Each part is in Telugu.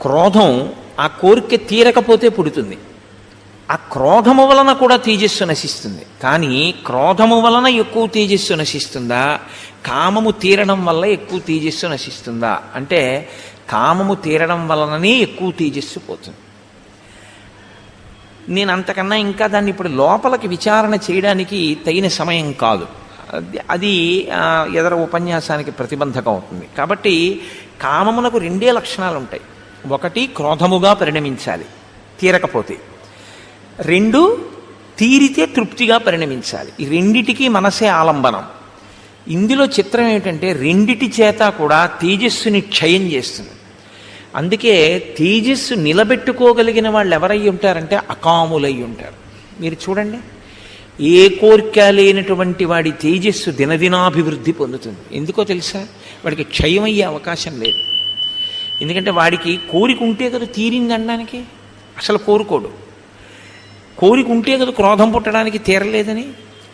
క్రోధం ఆ కోరిక తీరకపోతే పుడుతుంది. ఆ క్రోధము వలన కూడా తేజస్సు నశిస్తుంది. కానీ క్రోధము వలన ఎక్కువ తేజస్సు నశిస్తుందా? కామము తీరడం వల్ల ఎక్కువ తేజస్సు నశిస్తుందా? అంటే కామము తీరడం వలననే ఎక్కువ తేజస్సు పోతుంది. నేను అంతకన్నా ఇంకా దాన్ని ఇప్పుడు లోపలికి విచారణ చేయడానికి తగిన సమయం కాదు. అది- ఎదర ఉపన్యాసానికి ప్రతిబంధకం అవుతుంది. కాబట్టి కామమునకు రెండే లక్షణాలు ఉంటాయి ఒకటి క్రోధముగా పరిణమించాలి తీరకపోతే. రెండు తీరితే తృప్తిగా పరిణమించాలి. ఈ రెండిటికి మనసే ఆలంబనం. ఇందులో చిత్రం ఏమిటంటే రెండిటి చేత కూడా తేజస్సుని క్షయం చేస్తుంది. అందుకే తేజస్సు నిలబెట్టుకోగలిగిన వాళ్ళు ఎవరై ఉంటారంటే అకాములై ఉంటారు. మీరు చూడండి. ఏ కోరిక లేనటువంటి వాడి తేజస్సు దినదినాభివృద్ధి పొందుతుంది. ఎందుకో తెలుసా? వాడికి క్షయం అయ్యే అవకాశం లేదు. ఎందుకంటే వాడికి కోరిక ఉంటే కదా తీరింది అనడానికి. అసలు కోరుకోడు. కోరిక ఉంటే కదా క్రోధం పుట్టడానికి తీరలేదని.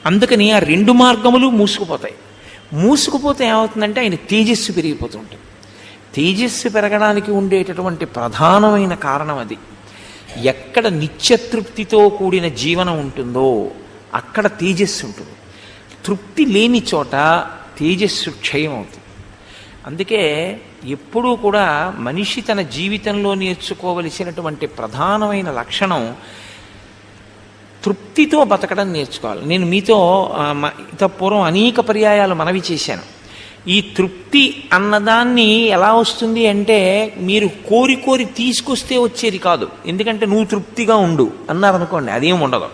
అందుకని ఆ రెండు మార్గములు మూసుకుపోతాయి. మూసుకుపోతే ఏమవుతుందంటే ఆయన తేజస్సు పెరిగిపోతుంటుంది తేజస్సు పెరగడానికి ఉండేటటువంటి ప్రధానమైన కారణం అది. ఎక్కడ నిత్యతృప్తితో కూడిన జీవనం ఉంటుందో అక్కడ తేజస్సు ఉంటుంది. తృప్తి లేని చోట తేజస్సు క్షయం అవుతుంది అందుకే ఎప్పుడూ కూడా మనిషి తన జీవితంలో నేర్చుకోవలసినటువంటి ప్రధానమైన లక్షణం తృప్తితో బతకడం నేర్చుకోవాలి. నేను మీతో మ- పూర్వం అనేక పర్యాయాలు మనవి చేశాను. ఈ తృప్తి అన్నదాన్ని ఎలా వస్తుంది అంటే మీరు కోరి కోరి తీసుకొస్తే వచ్చేది కాదు. ఎందుకంటే నువ్వు తృప్తిగా ఉండు అన్నారనుకోండి అదేం ఉండదు.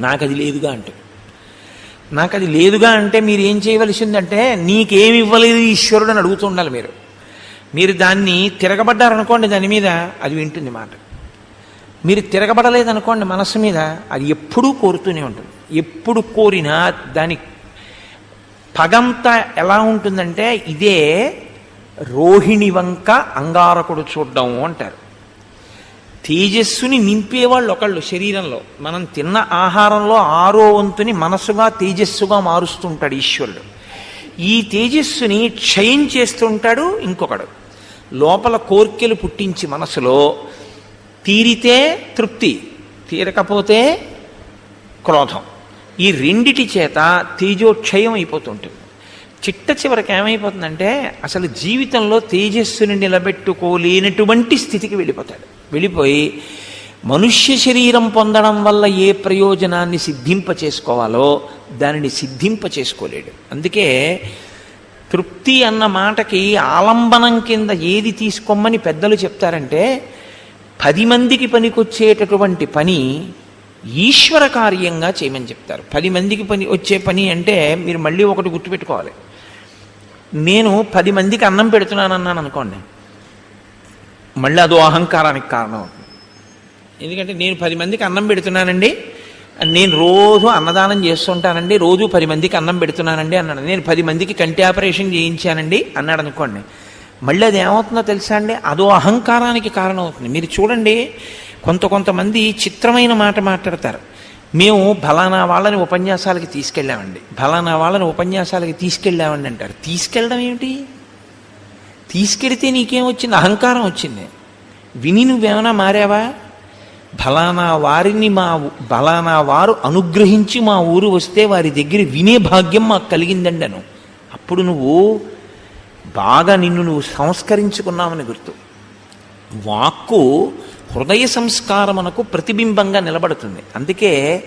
నాకు అది లేదుగా అంటే. నాకు అది లేదుగా అంటే మీరు ఏం చేయవలసిందంటే నీకేమి ఇవ్వలేదు ఈశ్వరుడు అని అడుగుతూ ఉండాలి మీరు. మీరు దాన్ని తిరగబడ్డారనుకోండి దాని మీద అది వింటుంది మాట. మీరు తిరగబడలేదనుకోండి మనస్సు మీద అది ఎప్పుడూ కోరుతూనే ఉంటుంది. ఎప్పుడు కోరినా దాని పగంతా ఎలా ఉంటుందంటే ఇదే రోహిణి వంక అంగారకుడు చూడడం అంటారు. తేజస్సుని నింపేవాళ్ళు ఒకళ్ళు శరీరంలో. మనం తిన్న ఆహారంలో ఆరో వంతుని మనసుగా తేజస్సుగా మారుస్తుంటాడు ఈశ్వరుడు. ఈ తేజస్సుని క్షయం చేస్తుంటాడు ఇంకొకడు. లోపల కోర్కెలు పుట్టించి మనసులో తీరితే తృప్తి తీరకపోతే క్రోధం. ఈ రెండిటి చేత తేజోక్షయం అయిపోతుంటుంది. చిట్ట చివరికి ఏమైపోతుందంటే అసలు జీవితంలో తేజస్సుని నిలబెట్టుకోలేనటువంటి స్థితికి వెళ్ళిపోతాడు. వెళ్ళిపోయి మనుష్య శరీరం పొందడం వల్ల ఏ ప్రయోజనాన్ని సిద్ధింప చేసుకోవాలో దానిని సిద్ధింప చేసుకోలేడు. అందుకే తృప్తి అన్న మాటకి ఆలంబనం కింద ఏది తీసుకోమని పెద్దలు చెప్తారంటే పది మందికి పనికొచ్చేటటువంటి పని ఈశ్వర కార్యంగా చేయమని చెప్తారు. పది మందికి పని వచ్చే పని అంటే మీరు మళ్ళీ ఒకటి గుర్తుపెట్టుకోవాలి. నేను పది మందికి అన్నం పెడుతున్నానన్నాను అనుకోండి. మళ్ళీ అదో అహంకారానికి కారణం అవుతుంది. ఎందుకంటే నేను పది మందికి అన్నం పెడుతున్నానండి నేను రోజు అన్నదానం చేస్తుంటానండి రోజు పది మందికి అన్నం పెడుతున్నానండి అన్నాడు. నేను పది మందికి కంటి ఆపరేషన్ చేయించానండి అన్నాడు అనుకోండి. మళ్ళీ అది ఏమవుతుందో తెలుసా అండి? అదో అహంకారానికి కారణం అవుతుంది. మీరు చూడండి కొంత కొంతమంది చిత్రమైన మాట మాట్లాడతారు. మేము ఫలానా వాళ్ళని ఉపన్యాసాలకి తీసుకెళ్ళామండి. ఫలానా వాళ్ళని ఉపన్యాసాలకి తీసుకెళ్ళామండి అంటారు. తీసుకెళ్ళడం ఏమిటి? తీసుకెడితే నీకేం వచ్చింది? అహంకారం వచ్చింది. విని నువ్వేమైనా మారావా? ఫలానా వారిని మా బలానా ఫలానా వారు అనుగ్రహించి మా ఊరు వస్తే వారి దగ్గర వినే భాగ్యం మాకు కలిగిందండి అను అప్పుడు నువ్వు బాగా నిన్ను నువ్వు సంస్కరించుకున్నావని గుర్తు. వాక్కు హృదయ సంస్కారమునకు ప్రతిబింబంగా నిలబడుతుంది. అందుకే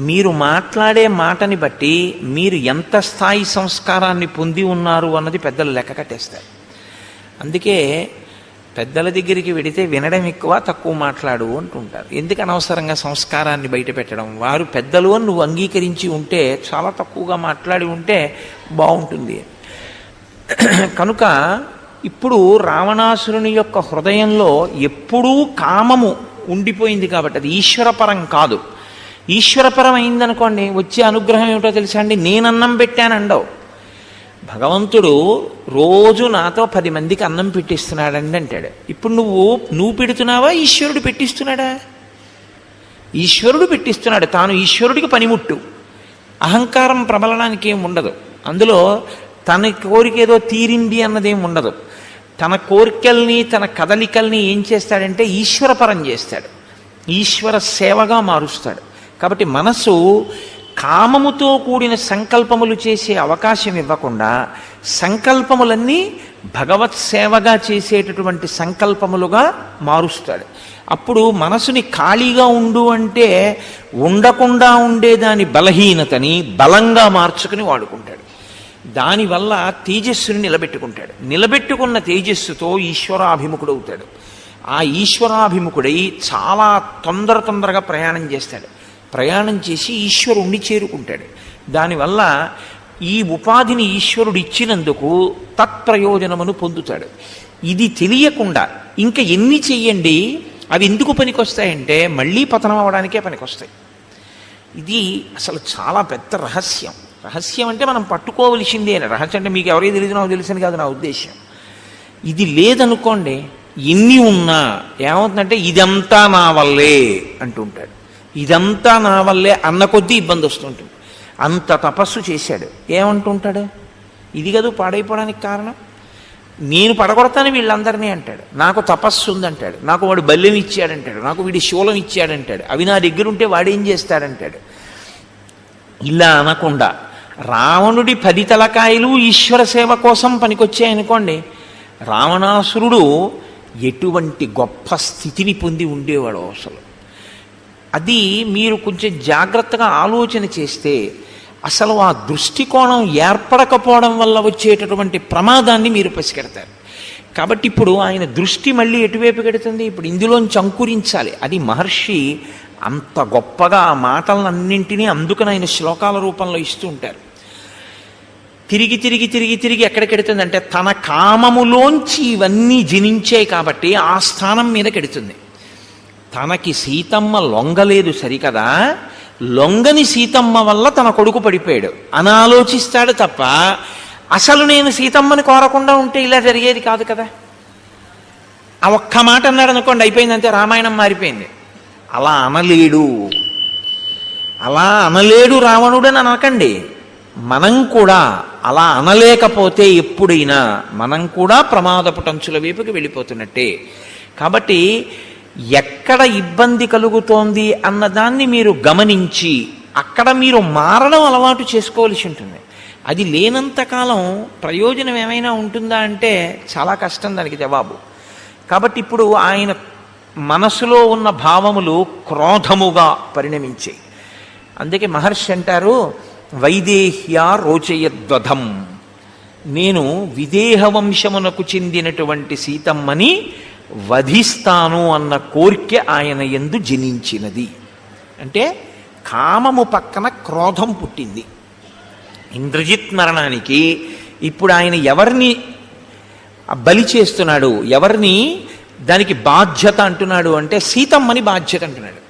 మీరు మాట్లాడే మాటని బట్టి మీరు ఎంత స్థాయి సంస్కారాన్ని పొంది ఉన్నారు అన్నది పెద్దలు లెక్క కట్టేస్తారు. అందుకే పెద్దల దగ్గరికి వెడితే వినడం ఎక్కువ తక్కువ మాట్లాడు అంటుంటారు. ఎందుకు అనవసరంగా సంస్కారాన్ని బయట పెట్టడం? వారు పెద్దలు అని నువ్వు అంగీకరించి ఉంటే చాలా తక్కువగా మాట్లాడి ఉంటే బాగుంటుంది. కనుక ఇప్పుడు రావణాసురుని యొక్క హృదయంలో ఎప్పుడూ కామము ఉండిపోయింది కాబట్టి అది ఈశ్వరపరం కాదు. ఈశ్వరపరం అయిందనుకోండి వచ్చే అనుగ్రహం ఏమిటో తెలుసా అండి? నేనన్నం పెట్టానండవు. భగవంతుడు రోజు నాతో పది మందికి అన్నం పెట్టిస్తున్నాడండి అంటాడు. ఇప్పుడు నువ్వు నువ్వు పెడుతున్నావా? ఈశ్వరుడు పెట్టిస్తున్నాడా? ఈశ్వరుడు పెట్టిస్తున్నాడు. తాను ఈశ్వరుడికి పనిముట్టు. అహంకారం ప్రబలడానికి ఏం ఉండదు. అందులో తన కోరిక ఏదో తీరింది అన్నదేం ఉండదు. తన కోరికల్ని తన కదలికల్ని ఏం చేస్తాడంటే ఈశ్వరపరం చేస్తాడు. ఈశ్వర సేవగా మారుస్తాడు. కాబట్టి మనసు కామముతో కూడిన సంకల్పములు చేసే అవకాశం ఇవ్వకుండా సంకల్పములన్నీ భగవత్ సేవగా చేసేటటువంటి సంకల్పములుగా మారుస్తాడు. అప్పుడు మనసుని ఖాళీగా ఉండు అంటే ఉండకుండా ఉండే దాని బలహీనతని బలంగా మార్చుకుని వాడుకుంటాడు. దానివల్ల తేజస్సుని నిలబెట్టుకుంటాడు. నిలబెట్టుకున్న తేజస్సుతో ఈశ్వరాభిముఖుడవుతాడు. ఆ ఈశ్వరాభిముఖుడై చాలా తొందర తొందరగా ప్రయాణం చేస్తాడు. ప్రయాణం చేసి ఈశ్వరుణ్ణి చేరుకుంటాడు. దానివల్ల ఈ ఉపాధిని ఈశ్వరుడు ఇచ్చినందుకు తత్ప్రయోజనమును పొందుతాడు. ఇది తెలియకుండా ఇంకా ఎన్ని చెయ్యండి అవి ఎందుకు పనికొస్తాయంటే మళ్ళీ పతనం అవడానికే పనికొస్తాయి. ఇది అసలు చాలా పెద్ద రహస్యం. రహస్యం అంటే మనం పట్టుకోవలసిందే రహస్యం అంటే మీకు ఎవరికి తెలియదు నాకు తెలుసని కాదు నా ఉద్దేశం ఇది లేదనుకోండి ఎన్ని ఉన్నా ఏమవుతుందంటే ఇదంతా నా వల్లే అంటుంటాడు. ఇదంతా నా వల్లే అన్న కొద్దీ ఇబ్బంది వస్తుంటుంది. అంత తపస్సు చేశాడు. ఏమంటుంటాడు? ఇది కదా పాడైపోవడానికి కారణం? నేను పడగొడతాను వీళ్ళందరినీ అంటాడు. నాకు తపస్సు ఉందంటాడు. నాకు వాడు బల్యం ఇచ్చాడంటాడు. నాకు వీడి శూలం ఇచ్చాడంటాడు. అవి నా దగ్గర ఉంటే వాడేం చేస్తాడంటాడు? ఇలా అనకుండా రావణుడి పది తలకాయలు ఈశ్వర సేవ కోసం పనికొచ్చాయనుకోండి రావణాసురుడు ఎటువంటి గొప్ప స్థితిని పొంది ఉండేవాడు అసలు. అది మీరు కొంచెం జాగ్రత్తగా ఆలోచన చేస్తే అసలు ఆ దృష్టికోణం ఏర్పడకపోవడం వల్ల వచ్చేటటువంటి ప్రమాదాన్ని మీరు పసిగెడతారు కాబట్టి ఇప్పుడు ఆయన దృష్టి మళ్ళీ ఎటువైపు పెడుతుంది ఇప్పుడు ఇందులోంచి అంకురించాలి. అది మహర్షి అంత గొప్పగా ఆ మాటలన్నింటినీ అందుకని ఆయన శ్లోకాల రూపంలో ఇస్తూ ఉంటారు. తిరిగి తిరిగి తిరిగి తిరిగి ఎక్కడికెడుతుంది అంటే తన కామములోంచి ఇవన్నీ జనించాయి కాబట్టి ఆ స్థానం మీద కెడుతుంది. తనకి సీతమ్మ లొంగలేదు సరికదా? లొంగని సీతమ్మ వల్ల తన కొడుకు పడిపోయాడు. అనాలోచిస్తాడు తప్ప అసలు నేను సీతమ్మని కోరకుండా ఉంటే ఇలా జరిగేది కాదు కదా? ఆ ఒక్క మాట అన్నాడు అనుకోండి అయిపోయిందంటే రామాయణం మారిపోయింది. అలా అనలేడు. అలా అనలేడు రావణుడని అనకండి. మనం కూడా అలా అనలేకపోతే ఎప్పుడైనా మనం కూడా ప్రమాదపు టంచుల వైపుకి వెళ్ళిపోతున్నట్టే. కాబట్టి ఎక్కడ ఇబ్బంది కలుగుతోంది అన్నదాన్ని మీరు గమనించి అక్కడ మీరు మారడం అలవాటు చేసుకోవాల్సి ఉంటుంది. అది లేనంతకాలం ప్రయోజనం ఏమైనా ఉంటుందా అంటే చాలా కష్టం దానికి జవాబు. కాబట్టి ఇప్పుడు ఆయన మనసులో ఉన్న భావములు క్రోధముగా పరిణమించాయి. అందుకే మహర్షి అంటారు వైదేహ్య రోచయద్వధం నేను విదేహ వంశమునకు చెందినటువంటి సీతమ్మని వధిస్తాను అన్న కోరిక ఆయన ఎందు జనించినది. అంటే కామము పక్కన క్రోధం పుట్టింది. ఇంద్రజిత్ మరణానికి ఇప్పుడు ఆయన ఎవరిని బలి చేస్తున్నాడు ఎవరిని దానికి బాధ్యత అంటున్నాడు అంటే సీతమ్మని బాధ్యత అంటున్నాడు.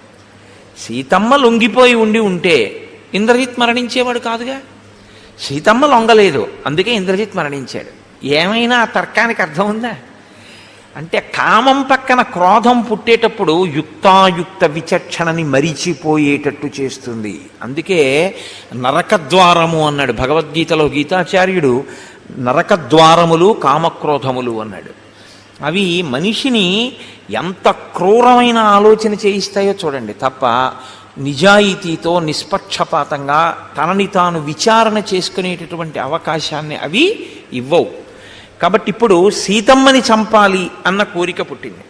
సీతమ్మ లొంగిపోయి ఉండి ఉంటే ఇంద్రజిత్ మరణించేవాడు కాదుగా? సీతమ్మ లొంగలేదు అందుకే ఇంద్రజిత్ మరణించాడు. ఏమైనా ఆ తర్కానికి అర్థం ఉందా? అంటే కామం పక్కన క్రోధం పుట్టేటప్పుడు యుక్తాయుక్త విచక్షణని మరిచిపోయేటట్టు చేస్తుంది. అందుకే నరకద్వారము అన్నాడు భగవద్గీతలో గీతాచార్యుడు. నరకద్వారములు కామక్రోధములు అన్నాడు. అవి మనిషిని ఎంత క్రూరమైన ఆలోచన చేయిస్తాయో చూడండి. తప్ప నిజాయితీతో నిష్పక్షపాతంగా తనని తాను విచారణ చేసుకునేటటువంటి అవకాశాన్ని అవి ఇవ్వవు. కాబట్టి ఇప్పుడు సీతమ్మని చంపాలి అన్న కోరిక పుట్టింది.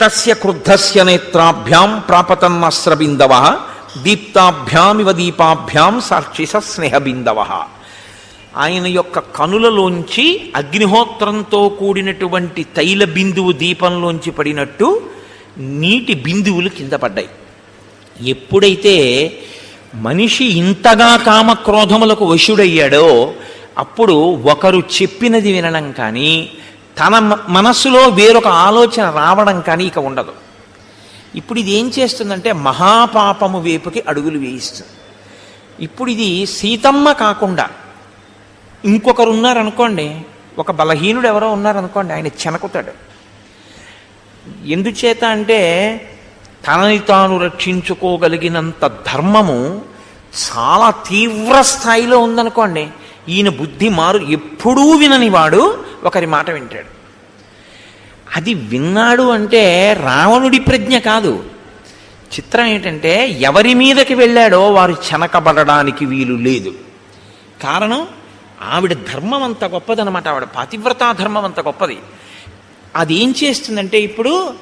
తస్య క్రుద్ధస్య నేత్రాభ్యాం ప్రాపతన్నస్రబిందవ దీప్తాభ్యామివ దీపాభ్యాం సాక్షిస స్నేహబిందవ. ఆయన యొక్క కనులలోంచి అగ్నిహోత్రంతో కూడినటువంటి తైల బిందువు దీపంలోంచి పడినట్టు నీటి బిందువులు కింద పడ్డాయి. ఎప్పుడైతే మనిషి ఇంతగా కామక్రోధములకు వశుడయ్యాడో అప్పుడు ఒకరు చెప్పినది వినడం కానీ తన మనస్సులో వేరొక ఆలోచన రావడం కానీ ఇక ఉండదు. ఇప్పుడు ఇది ఏం చేస్తుందంటే మహాపాపము వైపుకి అడుగులు వేయిస్తుంది. ఇప్పుడు ఇది సీతమ్మ కాకుండా ఇంకొకరు ఉన్నారనుకోండి ఒక బలహీనుడు ఎవరో ఉన్నారనుకోండి ఆయన చెనకుతాడు. ఎందుచేత అంటే తనని తాను రక్షించుకోగలిగినంత ధర్మము చాలా తీవ్ర స్థాయిలో ఉందనుకోండి ఈయన బుద్ధి మారు ఎప్పుడూ వినని వాడు ఒకరి మాట వింటాడు. అది విన్నాడు అంటే రావణుడి ప్రజ్ఞ కాదు. చిత్రం ఏంటంటే ఎవరి మీదకి వెళ్ళాడో వారు చెనకబడడానికి వీలు లేదు. కారణం ఆవిడ ధర్మం అంత గొప్పదనమాట ఆవిడ పాతివ్రతా ధర్మం అంత గొప్పది. అది ఏం చేస్తుందంటే ఇప్పుడు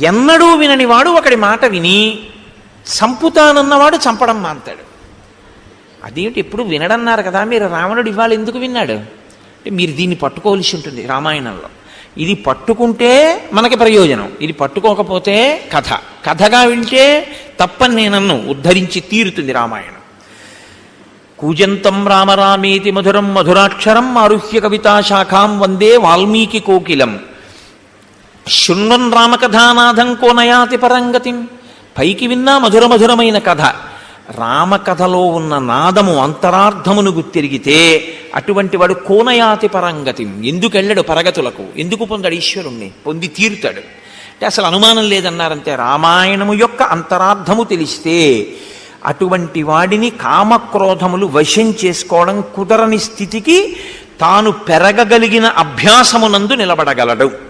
ఎన్నడూ వినని వాడు ఒకడి మాట విని చంపుతానన్నవాడు చంపడం మాంతాడు అదేమిటి ఎప్పుడు వినడన్నారు కదా? మీరు రావణుడు ఇవాళ ఎందుకు విన్నాడు? అంటే మీరు దీన్ని పట్టుకోవలసి ఉంటుంది రామాయణంలో. ఇది పట్టుకుంటే మనకి ప్రయోజనం. ఇది పట్టుకోకపోతే కథ. కథగా వింటే తప్పని నేనన్ను ఉద్ధరించి తీరుతుంది రామాయణం. కూజంతం రామరామేతి మధురం మధురాక్షరం ఆరుహ్య కవితా శాఖాం వందే వాల్మీకి కోకిలం. శృణ్వన్ రామకథానాథం కోనయాతి పరంగతిం. పైకి విన్నా మధుర మధురమైన కథ. రామకథలో ఉన్న నాదము అంతరార్థమును గుర్తిరిగితే అటువంటి వాడు కోనయాతి పరంగతి ఎందుకు వెళ్ళడు పరగతులకు? ఎందుకు పొందాడు ఈశ్వరుణ్ణి? పొంది తీరుతాడు. అంటే అసలు అనుమానం లేదన్నారంటే రామాయణము యొక్క అంతరార్థము తెలిస్తే అటువంటి వాడిని కామక్రోధములు వశం చేసుకోవడం కుదరని స్థితికి తాను పెరగగలిగిన అభ్యాసమునందు నిలబడగలడు.